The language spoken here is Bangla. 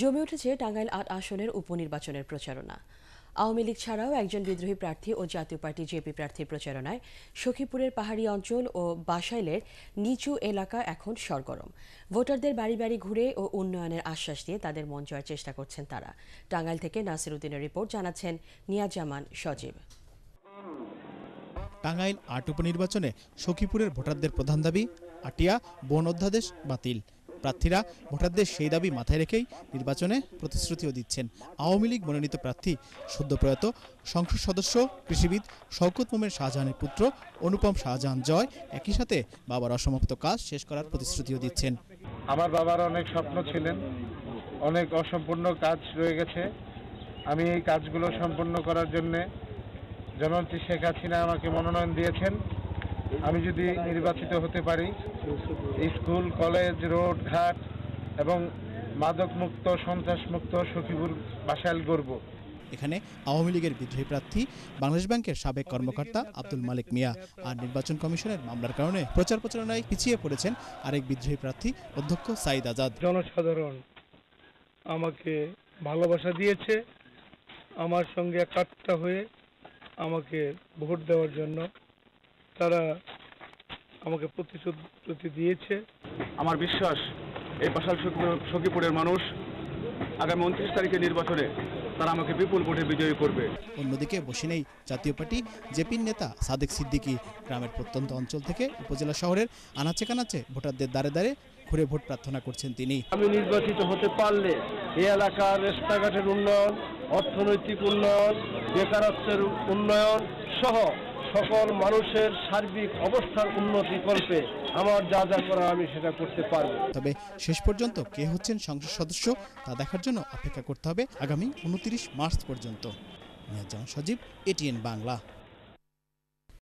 জমে উঠেছে টাঙ্গাইল আট আসনের উপনির্বাচনের প্রচারণা। আওয়ামী লীগ ছাড়াও একজন বিদ্রোহী প্রার্থী ও জাতীয় পার্টি জেপি প্রার্থীর প্রচারণায় সখীপুরের পাহাড়ি অঞ্চল ও বাসাইলের নিচু এলাকা এখন সরগরম। ভোটারদের বাড়ি বাড়ি ঘুরে ও উন্নয়নের আশ্বাস দিয়ে তাদের মন জয়ের চেষ্টা করছেন তারা। টাঙ্গাইল থেকে নাসির উদ্দিনের রিপোর্ট জানাচ্ছেন নিয়াজামান সজীব। টাঙ্গাইল আট উপনির্বাচনে সখীপুরের ভোটারদের প্রধান দাবি, আটিয়া, বন অধ্যাদেশ বাতিল। প্রার্থীরা ভোটারদের সেই দাবি মাথায় রেখেই নির্বাচনে প্রতিশ্রুতিও দিচ্ছেন। আওয়ামী লীগ মনোনীত প্রার্থী সদ্যপ্রয়াত সংসদ সদস্য, কৃষিবিদ শওকত মোমের শাহজাহানের পুত্র অনুপম শাহজাহান জয় একই সাথে বাবার অসমাপ্ত কাজ শেষ করার প্রতিশ্রুতিও দিচ্ছেন। আমার বাবার অনেক স্বপ্ন ছিলেন, অনেক অসম্পূর্ণ কাজ রয়ে গেছে। আমি এই কাজগুলো সম্পূর্ণ করার জন্যে জননেত্রী শেখ হাসিনা আমাকে মনোনয়ন দিয়েছেন আমি যদি নির্বাচিত হতে পারি স্কুল কলেজ রোড ঘাট এবং মাদক মুক্ত সন্ত্রাস মুক্ত সখীপুর বাসাইল গড়ব এখানে আওয়ামী লীগের বিদ্রোহী প্রার্থী বাংলাদেশ ব্যাংকের সাবেক কর্মকর্তা আব্দুল মালিক মিয়া আর নির্বাচন কমিশনের মামলার কারণে প্রচার প্রচারণায় পিছিয়ে পড়েছেন আরেক বিদ্রোহী প্রার্থী অধ্যক্ষ সাইদ আজাদ। জনসাধারণ আমাকে ভালোবাসা দিয়েছে আমার সঙ্গে একাত্তা হয়ে আমাকে ভোট দেওয়ার জন্য তারা আমাকে প্রতিশ্রুতি দিয়েছে। আমার বিশ্বাস এই পাশাল সখী- সখীপুরের মানুষ আগামী উনত্রিশ তারিখের নির্বাচনে তারা আমাকে বিপুল ভোটে বিজয়ী করবে। অন্যদিকে বসে নেই জাতীয় পার্টি জেপির নেতা সাদেক সিদ্দিকী গ্রামের প্রত্যন্ত অঞ্চল থেকে উপজেলা শহরের আনাচে কানাচে ভোটারদের দ্বারে দ্বারে ঘুরে ভোট প্রার্থনা করছেন তিনি। আমি নির্বাচিত হতে পারলে এই এলাকার রাস্তাঘাটের উন্নয়ন অর্থনৈতিক উন্নয়ন বেকারত্বের উন্নয়ন সহ সকল মানুষের সার্বিক অবস্থার উন্নতি কল্পে আমার যা যা করা আমি সেটা করতে পারব। তবে শেষ পর্যন্ত কে হচ্ছেন সংসদ সদস্য তা দেখার জন্য অপেক্ষা করতে হবে আগামী উনত্রিশ মার্চ পর্যন্ত। মিয়াজান সজীব এটিএন বাংলা।